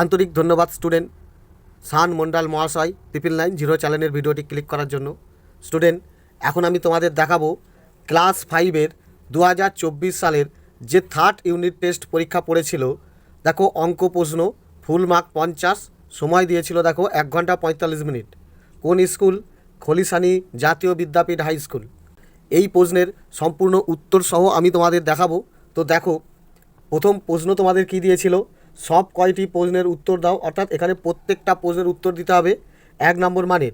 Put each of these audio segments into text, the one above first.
আন্তরিক ধন্যবাদ স্টুডেন্ট সান মন্ডল মহাশয় পিপিল নাইন জিরো চ্যানেলের ভিডিওটি ক্লিক করার জন্য। স্টুডেন্ট এখন আমি তোমাদের দেখাবো ক্লাস ফাইভের দু হাজার চব্বিশ সালের যে থার্ড ইউনিট টেস্ট পরীক্ষা পড়েছিল। দেখো, অঙ্ক প্রশ্ন ফুল মার্ক পঞ্চাশ, সময় দিয়েছিল দেখো এক ঘণ্টা পঁয়তাল্লিশ মিনিট। কোন স্কুল? খলিসানি জাতীয় বিদ্যাপীঠ হাই স্কুল। এই প্রশ্নের সম্পূর্ণ উত্তর সহ আমি তোমাদের দেখাবো। তো দেখো, প্রথম প্রশ্ন তোমাদের কি দিয়েছিল? সব কয়টি প্রশ্নের উত্তর দাও, অর্থাৎ এখানে প্রত্যেকটা প্রশ্নের উত্তর দিতে হবে। এক নম্বর মানের।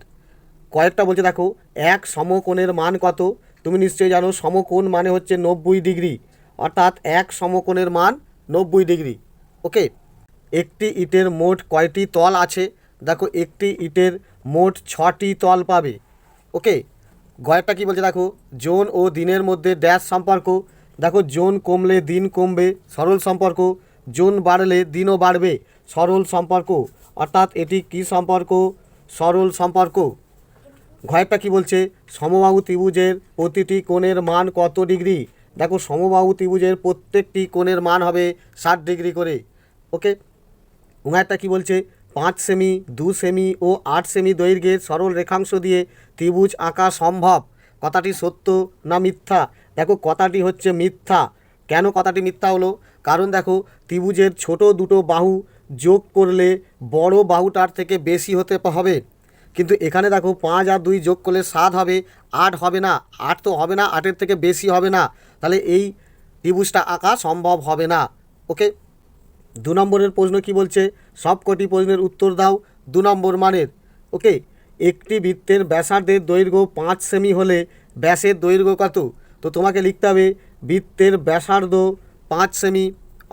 কয়েকটা বলছে, দেখো, এক সমকোণের মান কত? তুমি নিশ্চয়ই জানো, সমকোণ মানে হচ্ছে নব্বই ডিগ্রি। অর্থাৎ এক সমকোণের মান নব্বই ডিগ্রি। ওকে? একটি ইটের মোট কয়টি তল আছে? দেখো, একটি ইটের মোট ছটি তল পাবে। ওকে? গয়েরটা কি বলছে, দেখো, জোন ও দিনের মধ্যে ড্যাশ সম্পর্ক। দেখো, জোন কমলে দিন কমবে, সরল সম্পর্ক। জোন বাড়লে দিনও বাড়বে। সরল সম্পর্ক। অর্থাৎ এটি কি সম্পর্ক? সরল সম্পর্ক। ঘয়েরটা কি বলছে? সমবাহু ত্রিভুজের প্রতিটি কোণের মান কত ডিগ্রি? দেখো, সমবাহু ত্রিভুজের প্রত্যেকটি কোণের মান হবে ষাট ডিগ্রি করে। ওকে? উঙারটা কি বলছে? পাঁচ সেমি, দু সেমি ও আট সেমি দৈর্ঘ্যের সরল রেখাংশ দিয়ে ত্রিভুজ আঁকা সম্ভব। কথাটি সত্য না মিথ্যা? দেখো, কথাটি হচ্ছে মিথ্যা। কেন কথাটি মিথ্যা হলো? কারণ দেখো, ত্রিভুজের ছোট দুটো বাহু যোগ করলে বড় বাহুটার থেকে বেশি হতে হবে। কিন্তু এখানে দেখো, পাঁচ আর দুই যোগ করলে সাত হবে, আট হবে না, আট তো হবে না, আটের থেকে বেশি হবে না। তাহলে এই ত্রিভুজটা আঁকা সম্ভব হবে না। ওকে? দু নম্বরের প্রশ্ন কি বলছে? সব কটি প্রশ্নের উত্তর দাও, দু নম্বর মানের। ওকে? একটি বৃত্তের ব্যাসার্ধের দৈর্ঘ্য পাঁচ সেমি হলে ব্যাসের দৈর্ঘ্য কত? তো তোমাকে লিখতে হবে বৃত্তের ব্যাসার্ধ পাঁচ সেমি।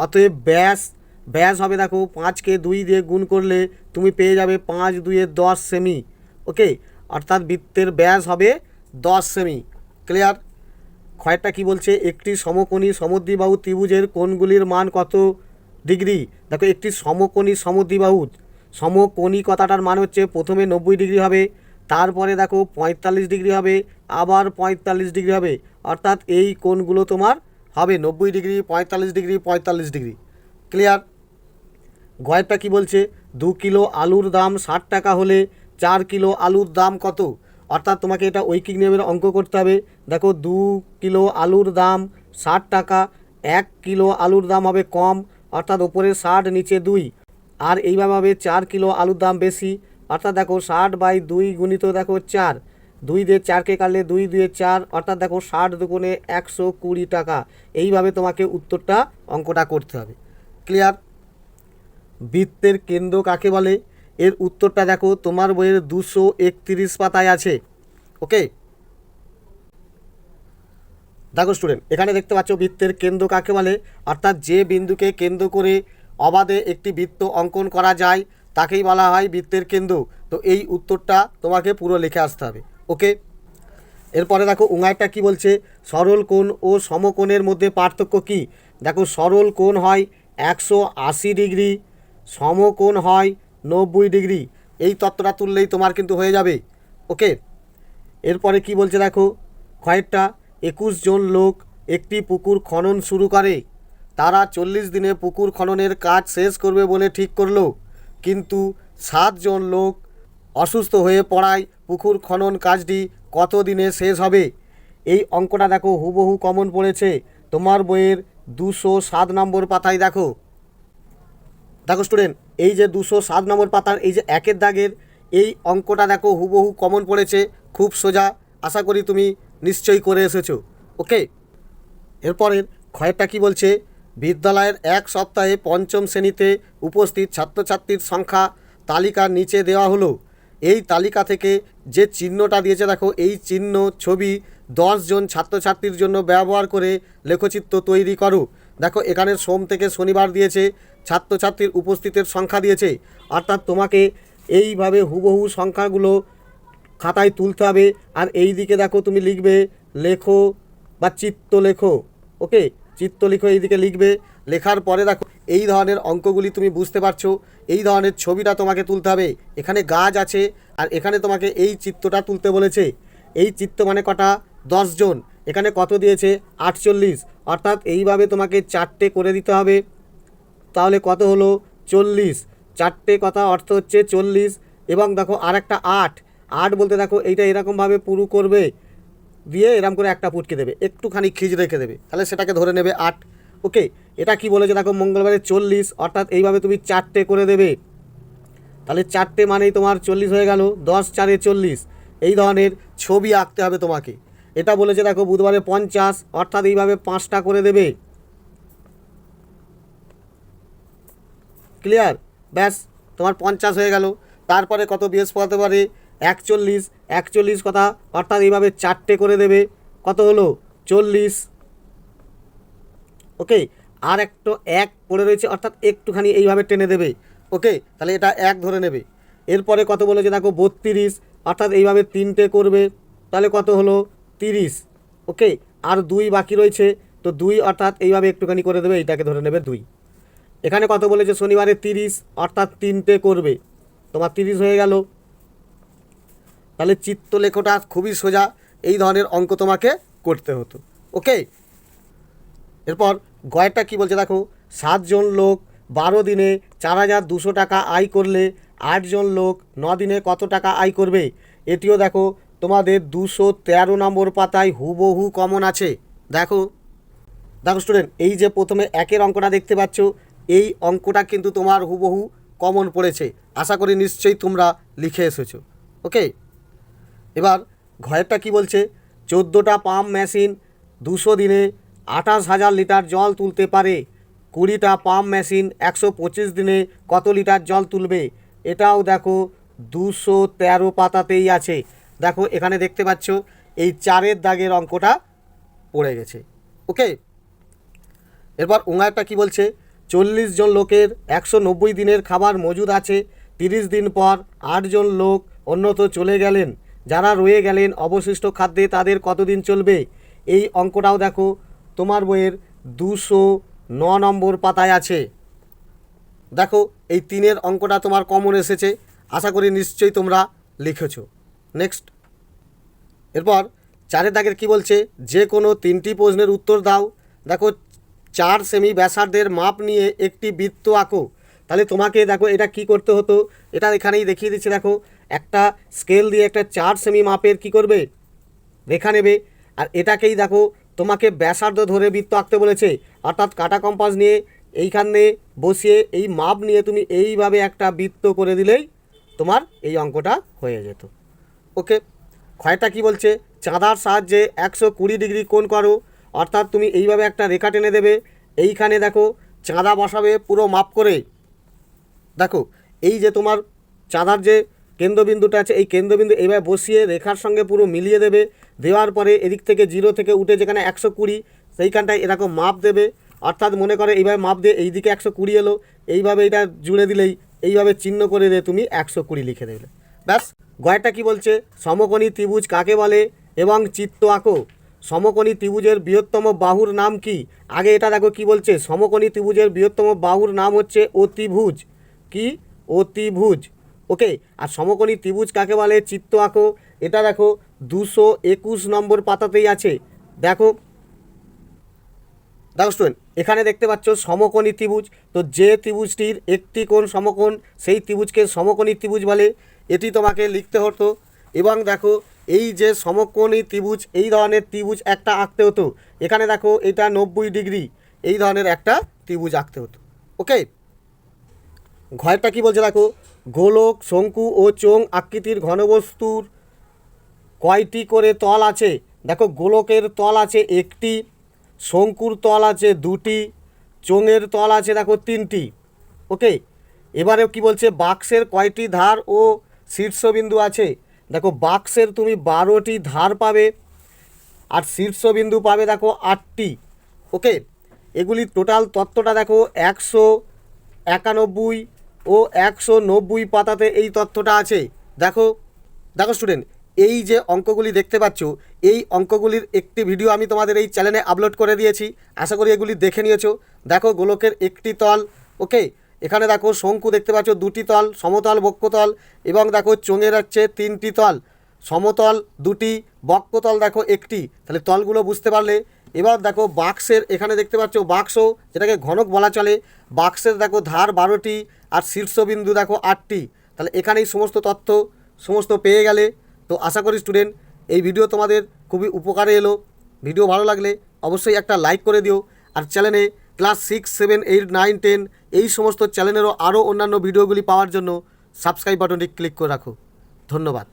অতএব ব্যাস ব্যাস হবে দেখো পাঁচকে দুই দিয়ে গুণ করলে তুমি পেয়ে যাবে পাঁচ দুইয়ে দশ সেমি। ওকে অর্থাৎ বৃত্তের ব্যাস হবে দশ সেমি। ক্লিয়ার ক্ষয়টা কি বলছে? একটি সমকোণী সমদ্বিবাহু ত্রিভুজের কোণগুলির মান কত ডিগ্রি? দেখো একটি সমকোণী সমদ্বিবাহু সমকোণী কথাটার মান হচ্ছে প্রথমে নব্বই ডিগ্রি হবে, তারপরে দেখো পঁয়তাল্লিশ ডিগ্রি হবে আবার পঁয়তাল্লিশ ডিগ্রি হবে। অর্থাৎ এই কোণগুলো তোমার হবে নব্বই ডিগ্রি, পঁয়তাল্লিশ ডিগ্রি পঁয়তাল্লিশ ডিগ্রি। ক্লিয়ার গয়েরটা কি বলছে? দু কিলো আলুর দাম ষাট টাকা হলে চার কিলো আলুর দাম কত? অর্থাৎ তোমাকে এটা ঐকিক নিয়মের অঙ্ক করতে হবে। দেখো, দু কিলো আলুর দাম ষাট টাকা, এক কিলো আলুর দাম হবে কম, অর্থাৎ ওপরে ষাট, নিচে দুই। আর এইভাবে হবে চার কিলো আলুর দাম বেশি। অর্থাৎ দেখো, ষাট বাই দুই গুণিত দেখো চার। দুই দিয়ে চারকে কাটলে দুই দুয়ে চার, অর্থাৎ দেখো ষাট দুগুণে একশো কুড়ি টাকা। এইভাবে তোমাকে উত্তরটা অঙ্কটা করতে হবে। ক্লিয়ার বৃত্তের কেন্দ্র কাকে বলে? এর উত্তরটা দেখো, তোমার বইয়ের দুশো একত্রিশ পাতায় আছে। ওকে দেখো স্টুডেন্ট এখানে দেখতে পাচ্ছ বৃত্তের কেন্দ্র কাকে বলে? অর্থাৎ যে বিন্দুকে কেন্দ্র করে অবাধে একটি বৃত্ত অঙ্কন করা যায়, তাকেই বলা হয় বৃত্তের কেন্দ্র। তো এই উত্তরটা তোমাকে পুরো লিখে আসতে হবে। ওকে। এরপরে দেখো, উঙাইটা কি বলছে? সরল কোণ ও সমকোণের মধ্যে পার্থক্য কি? দেখো, সরল কোণ হয় একশো আশি ডিগ্রি, সমকোণ হয় নব্বই ডিগ্রি। এই তত্ত্বটা তুললেই তোমার কিন্তু হয়ে যাবে। ওকে। এরপরে কি বলছে দেখো? কয়েকটা একুশ জন লোক একটি পুকুর খনন শুরু করে। তারা চল্লিশ দিনে পুকুর খননের কাজ শেষ করবে বলে ঠিক করল। কিন্তু সাতজন লোক অসুস্থ হয়ে পড়ায় পুকুর খনন কাজটি কত দিনে শেষ হবে? এই অঙ্কটা দেখো, হুবহু কমন পড়েছে। তোমার বইয়ের দুশো সাত নম্বর পাতায় দেখো। দেখো স্টুডেন্ট এই যে দুশো সাত নম্বর পাতার, এই যে একের দাগের, এই অঙ্কটা দেখো, হুবহু কমন পড়েছে, খুব সোজা। আশা করি তুমি নিশ্চয়ই করে এসেছ। ওকে? এরপরের ক্ষয়টা কি বলছে? বিদ্যালয়ের এক সপ্তাহে পঞ্চম শ্রেণীতে উপস্থিত ছাত্রছাত্রীর সংখ্যা তালিকার নিচে দেওয়া হলো। এই তালিকা থেকে যে চিহ্নটা দিয়েছে, দেখো, এই চিহ্ন, ছবি জন ছাত্রছাত্রীর জন্য ব্যবহার করে লেখচিত্র তৈরি করো। দেখো, এখানে সোম থেকে শনিবার দিয়েছে, ছাত্রছাত্রীর উপস্থিতের সংখ্যা দিয়েছে। অর্থাৎ তোমাকে এইভাবে হুবহু সংখ্যাগুলো খাতায় তুলতে হবে। আর এই দিকে দেখো, তুমি লিখবে লেখো বা চিত্ত লেখো, ওকে? চিত্ত লিখো, এইদিকে লিখবে। লেখার পরে দেখো, এই ধরনের অঙ্কগুলি তুমি বুঝতে পারছ। এই ধরনের ছবিটা তোমাকে তুলতে হবে। এখানে গাছ আছে, আর এখানে তোমাকে এই চিত্রটা তুলতে বলেছে। এই চিত্র মানে কটা? জন। এখানে কত দিয়েছে? আটচল্লিশ। অর্থাৎ এইভাবে তোমাকে চারটে করে দিতে হবে। তাহলে কত হলো? চল্লিশ। চারটে কথা অর্থ হচ্ছে চল্লিশ। এবং দেখো আর একটা আট। আট বলতে দেখো, এইটা এরকমভাবে পুরু করবে। দিয়ে এরকম করে একটা পুটকে দেবে। একটুখানি খিজ রেখে দেবে। তাহলে সেটাকে ধরে নেবে আট। ওকে, এটা কি বলেছে? দেখো, মঙ্গলবারে চল্লিশ, অর্থাৎ এইভাবে তুমি চারটে করে দেবে। তাহলে চারটে মানেই তোমার চল্লিশ হয়ে গেল, দশ চারে চল্লিশ। এই ধরনের ছবি আঁকতে হবে তোমাকে। এটা বলেছে, দেখো, বুধবারে পঞ্চাশ, অর্থাৎ এইভাবে পাঁচটা করে দেবে। ক্লিয়ার? ব্যাস, তোমার পঞ্চাশ হয়ে গেল। তারপরে কত বৃহস্পতিবারে একচল্লিশ। একচল্লিশ কথা, অর্থাৎ এইভাবে চারটে করে দেবে। কত হলো? চল্লিশ। ওকে? আর একটা এক পড়ে রয়েছে, অর্থাৎ একটুখানি এইভাবে টেনে দেবে। ওকে? তাহলে এটা এক ধরে নেবে। এরপরে কত বলেছে দেখো, বত্রিশ, অর্থাৎ এইভাবে তিনটে করবে। তাহলে কত হলো? তিরিশ। ওকে? আর দুই বাকি রয়েছে, তো দুই অর্থাৎ এইভাবে একটুখানি করে দেবে, এইটাকে ধরে নেবে দুই। এখানে কত বলেছে? শনিবারে তিরিশ, অর্থাৎ তিনটে করবে। তোমার তিরিশ হয়ে গেল। তাহলে চিত্রলেখটা খুবই সোজা, এই ধরনের অঙ্ক তোমাকে করতে হতো। ওকে? এরপর গয়টা কি বলছে? দেখো, সাতজন লোক বারো দিনে চার হাজার দুশো টাকা আয় করলে আটজন লোক ন দিনে কত টাকা আয় করবে? এটিও দেখো, তোমাদের দুশো তেরো নম্বর পাতায় হুবহু কমন আছে। দেখো দেখো স্টুডেন্ট এই যে প্রথমে একের অঙ্কটা দেখতে পাচ্ছ, এই অঙ্কটা কিন্তু তোমার হুবহু কমন পড়েছে। আশা করি নিশ্চয়ই তোমরা লিখে এসেছ। ওকে এবার ঘরেরটা কি বলছে? চোদ্দোটা পাম্প মেশিন দুশো দিনে আঠাশ হাজার লিটার জল তুলতে পারে। কুড়িটা পাম্প মেশিন একশো পঁচিশ দিনে কত লিটার জল তুলবে? এটাও দেখো দুশো তেরো পাতাতেই আছে। দেখো, এখানে দেখতে পাচ্ছ, এই চারের দাগের অঙ্কটা পড়ে গেছে। ওকে? এরপর উঙারটা কি বলছে? চল্লিশ জন লোকের একশো নব্বই দিনের খাবার মজুদ আছে, তিরিশ দিন পর আটজন লোক অন্যত চলে গেলেন। যারা রয়ে গেলেন অবশিষ্ট খাদ্যে তাদের কতদিন চলবে? এই অঙ্কটাও দেখো তোমার বইয়ের দুশো ন নম্বর পাতায় আছে। দেখো, এই তিনের অঙ্কটা তোমার কমন এসেছে। আশা করি নিশ্চয়ই তোমরা লিখেছ। নেক্সট এরপর চারের দাগের কি বলছে? যে কোনো তিনটি প্রশ্নের উত্তর দাও। দেখো, চার সেমি ব্যাসার্ধের মাপ নিয়ে একটি বৃত্ত আঁকো। তাহলে তোমাকে দেখো, এটা কি করতে হতো? এটা এখানেই দেখিয়ে দিচ্ছে, দেখো। একটা স্কেল দিয়ে একটা চার সেমি মাপের কি করবে? রেখা নেবে। আর এটাকেই দেখো তোমাকে ব্যাসার্ধ ধরে বৃত্ত আঁকতে বলেছে। অর্থাৎ কাটা কম্পাস নিয়ে এইখানে বসিয়ে এই মাপ নিয়ে তুমি এইভাবে একটা বৃত্ত করে দিলেই তোমার এই অঙ্কটা হয়ে যেত। ওকে, ক্ষয়টা কি বলছে? চাঁদার সাহায্যে একশো কুড়ি ডিগ্রি কোণ করো। অর্থাৎ তুমি এইভাবে একটা রেখা টেনে দেবে। এইখানে দেখো, চাঁদা বসাবে পুরো মাপ করে। দেখো, এই যে তোমার চাঁদার যে কেন্দ্রবিন্দুটা আছে, এই কেন্দ্রবিন্দু এইভাবে বসিয়ে রেখার সঙ্গে পুরো মিলিয়ে দেবে। দেওয়ার পরে এদিক থেকে জিরো থেকে উঠে যেখানে একশো কুড়ি, সেইখানটায় এরকম মাপ দেবে। অর্থাৎ মনে করে এইভাবে মাপ দিয়ে এই দিকে একশো কুড়ি এলো, এইভাবে এটা জুড়ে দিলেই এইভাবে চিহ্ন করে দিয়ে তুমি একশো কুড়ি লিখে দেবে। ব্যাস গয়টা কি বলছে? সমকোণী ত্রিভুজ কাকে বলে? এবং চিত্ত আঁকো। সমকোণী ত্রিভুজের বৃহত্তম বাহুর নাম কি? আগে এটা দেখো কি বলছে? সমকোণী ত্রিভুজের বৃহত্তম বাহুর নাম হচ্ছে অতিভুজ। কি? অতিভুজ। ওকে, আর সমকোণী ত্রিভুজ কাকে বলে? চিত্ত আঁকো। এটা দেখো, দুশো একুশ নম্বর পাতাতেই আছে। দেখো। দেখো স্টুডেন্ট এখানে দেখতে পাচ্ছ সমকোণী ত্রিভুজ। তো যে ত্রিভুজটির একটি কোণ সমকোণ, সেই ত্রিভুজকে সমকোণী ত্রিভুজ বলে। এটি তোমাকে লিখতে হতো। এবং দেখো, এই যে সমকোণী ত্রিভুজ, এই ধরনের ত্রিভুজ একটা আঁকতে হতো। এখানে দেখো, এটা নব্বই ডিগ্রি। এই ধরনের একটা ত্রিভুজ আঁকতে হতো। ওকে? ঘরটা কি বলছে দেখো? গোলক, শঙ্কু ও চোং আকৃতির ঘনবস্তুর কয়টি করে তল আছে? দেখো, গোলকের তল আছে একটি, শঙ্কুর তল আছে দুটি, চোঙের তল আছে দেখো তিনটি। ওকে? এবারে কি বলছে? বাক্সের কয়টি ধার ও শীর্ষবিন্দু আছে? দেখো, বাক্সের তুমি বারোটি ধার পাবে আর শীর্ষবিন্দু পাবে দেখো আটটি। ওকে? এগুলি টোটাল তত্ত্বটা দেখো একশো একানব্বই ও একশো নব্বই পাতাতে এই তথ্যটা আছে। দেখো দেখো স্টুডেন্ট এই যে অঙ্কগুলি দেখতে পাচ্ছ, এই অঙ্কগুলির একটি ভিডিও আমি তোমাদের এই চ্যানেলে আপলোড করে দিয়েছি। আশা করি এগুলি দেখে নিয়েছো। দেখো গোলকের একটি তল ওকে এখানে দেখো শঙ্কু দেখতে পাচ্ছ, দুটি তল, সমতল, বক্ষতল, এবং দেখো চোঙের হচ্ছে তিনটি তল। সমতল দুটি, বক্ষতল দেখো একটি। তাহলে তলগুলো বুঝতে পারলে। এবার দেখো বাক্সের, এখানে দেখতে পাচ্ছ বাক্স, যেটাকে ঘনক বলা চলে। বাক্সের দেখো ধার বারোটি আর শীর্ষবিন্দু দেখো আটটি। তাহলে এখানেই সমস্ত তথ্য, সমস্ত পেয়ে গেলে। তো আশা করি স্টুডেন্ট এই ভিডিও তোমাদের খুবই উপকারে এলো। ভিডিও ভালো লাগলে অবশ্যই একটা লাইক করে দিও। আর চ্যানেলে class six seven eight nine ten এই সমস্ত চ্যানেলেরও আরও অন্যান্য ভিডিওগুলি পাওয়ার জন্য সাবস্ক্রাইব বাটনটি ক্লিক করে রাখো। ধন্যবাদ।